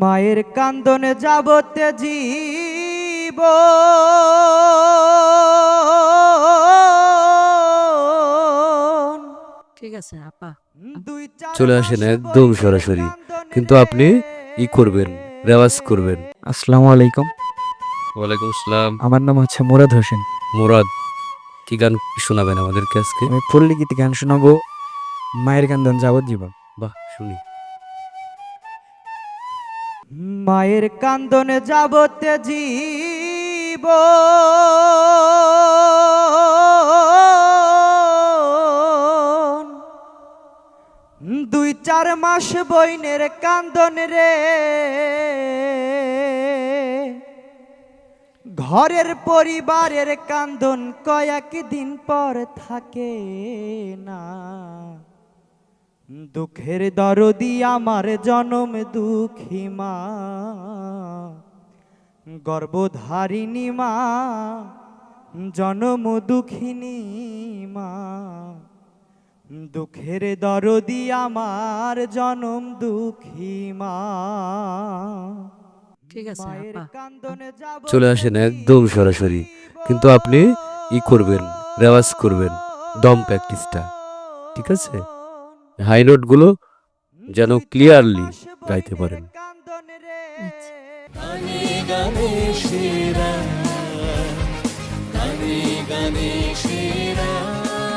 মায়ের কান্দনে যাবতে জীব। ঠিক আছে আপা। চলে আসেন একদম সরাসরি। কিন্তু আপনি ই করবেন রেওয়াজ করবেন। আসসালামু আলাইকুম। ওয়ালাইকুম আসসালাম। আমার নাম হচ্ছে মুরাদ হোসেন। মুরাদ কি গান শোনাবেন আমাদেরকে আজকে? আমি পল্লিগীতি গান শোনাবো মায়ের কান্দন যাবজ্জীবন। বাহ শুনি। মায়ের কান্দনে যাবতে জীব। দুই চার মাস বইনের কান্দন রে। ঘরের পরিবারের কান্দন কয়েক দিন পর থাকে না। দুঃখের দরদি আমার জনম দুঃখী মা। গর্ভধারিণী মা জনম দুঃখিনী মা। দুঃখের দরদি আমার জনম দুঃখী মা। ঠিক আছে চলে আসেন একদম সরাসরি। কিন্তু আপনি ই করবেন রেওয়াজ করবেন দম প্র্যাকটিসটা ঠিক আছে? হাই নোটগুলো যেন ক্লিয়ারলি গাইতে পারেন। গণেশ গানে গানে